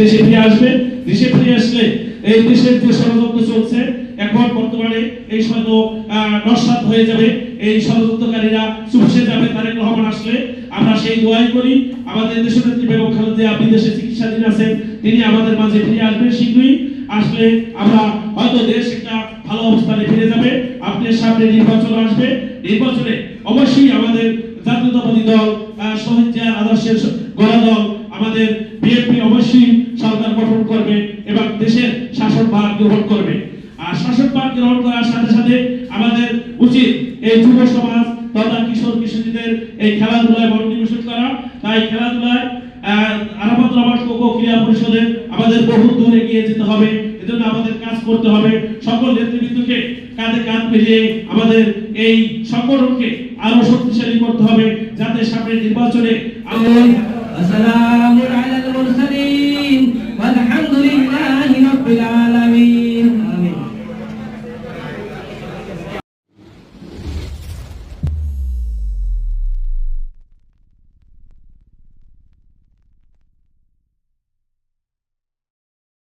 দেশে ফিরে আসবে, দেশে ফিরে আসলে এই দেশের যে ষড়যন্ত্র চলছে, এখন বর্তমানে এই শত নস্বাত হয়ে যাবে। এই ষড়যন্ত্রকারীরা চুপসে যাবে, তারেক রহমান আসলে। আমরা সেই দোয়াই করি, আমাদের দেশনেত্রী বেগম খালেদা বিদেশে চিকিৎসাধীন আছেন, তিনি আমাদের মাঝে ফিরে আসবেন শীঘ্রই। আসলে আমরা হয়তো দেশ একটা ভালো অবস্থানে ফিরে যাবে, আপনার সামনে নির্বাচন আসবে। নির্বাচনে অবশ্যই আমাদের জাতীয়তাবাদী দল শহীদ জিয়ার আদর্শের গড়া দল, আমাদের অবশ্যই সরকার গঠন করবে এবং দেশের শাসনভার গ্রহণ করবে। আর শাসনভার গ্রহণ করার সাথে সাথে আমাদের উচিত এই যুব সমাজ তথা কিশোর কিশোরীদের এই খেলাধুলায় মনোনিবেশন করা। তাই খেলাধুলায় ক্রীড়া আমাদের বহু দূর এগিয়ে যেতে হবে। এজন্য আমাদের কাজ করতে হবে। সকল নেতৃবৃন্দকে কাঁধে কাঁধ মিলিয়ে আমাদের এই সংগঠনকে আরও শক্তিশালী করতে হবে। যাতে সামনে নির্বাচনে আমরা